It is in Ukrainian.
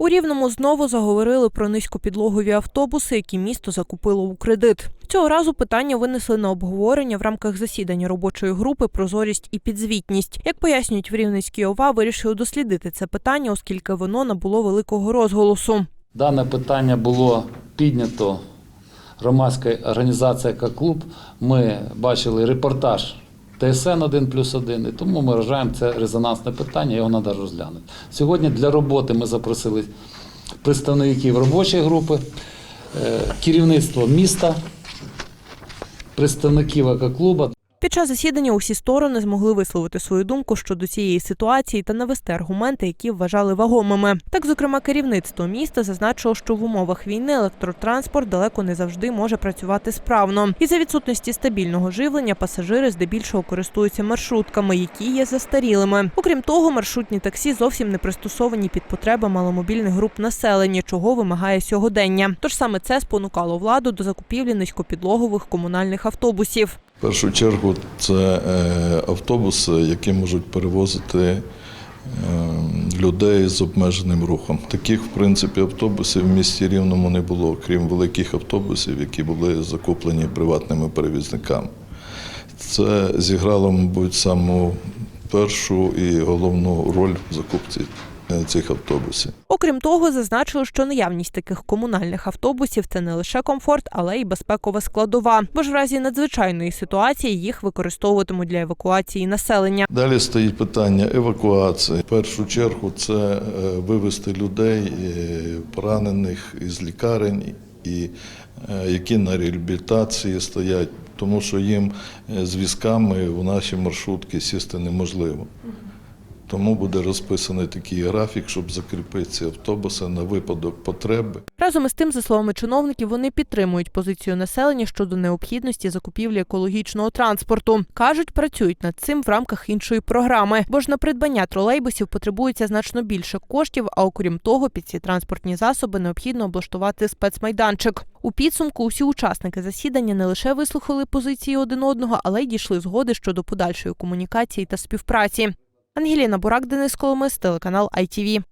У Рівному знову заговорили про низькопідлогові автобуси, які місто закупило у кредит. Цього разу питання винесли на обговорення в рамках засідання робочої групи Прозорість і підзвітність. Як пояснюють в Рівненській ОВА, вирішили дослідити це питання, оскільки воно набуло великого розголосу. Дане питання було піднято громадською організацією як клуб. Ми бачили репортаж ТСН 1 плюс 1, і тому ми вважаємо це резонансне питання, його треба розглянути. Сьогодні для роботи ми запросили представників робочої групи, е, керівництво міста, представників екоклуба. Під час засідання усі сторони змогли висловити свою думку щодо цієї ситуації та навести аргументи, які вважали вагомими. Так, зокрема, керівництво міста зазначило, що в умовах війни електротранспорт далеко не завжди може працювати справно. І за відсутності стабільного живлення пасажири здебільшого користуються маршрутками, які є застарілими. Окрім того, маршрутні таксі зовсім не пристосовані під потреби маломобільних груп населення, чого вимагає сьогодення. Тож саме це спонукало владу до закупівлі низькопідлогових комунальних автобусів. В першу чергу це е, автобуси, які можуть перевозити е, людей з обмеженим рухом. Таких, в принципі, автобусів в місті Рівному не було, крім великих автобусів, які були закуплені приватними перевізниками. Це зіграло, мабуть, саму першу і головну роль в закупці е, цих автобусів. Окрім того, зазначили, що наявність таких комунальних автобусів це не лише комфорт, але й безпекова складова. Бо ж в разі надзвичайної ситуації їх використовуватимуть для евакуації населення. Далі стоїть питання евакуації. В першу чергу це е, вивезти людей, е, поранених із лікарень, і е, які на реабілітації стоять, тому що їм з візками у наші маршрутки сісти неможливо. Тому буде розписаний такий графік, щоб закріпити ці автобуси на випадок потреби. Разом із тим, за словами чиновників, вони підтримують позицію населення щодо необхідності закупівлі екологічного транспорту. кажуть, працюють над цим в рамках іншої програми, бо ж на придбання тролейбусів потребується значно більше коштів. А окрім того, під ці транспортні засоби необхідно облаштувати спецмайданчик. У підсумку усі учасники засідання не лише вислухали позиції один одного, але й дійшли згоди щодо подальшої комунікації та співпраці. Ангеліна Бурак, Денис Коломис, телеканал ITV.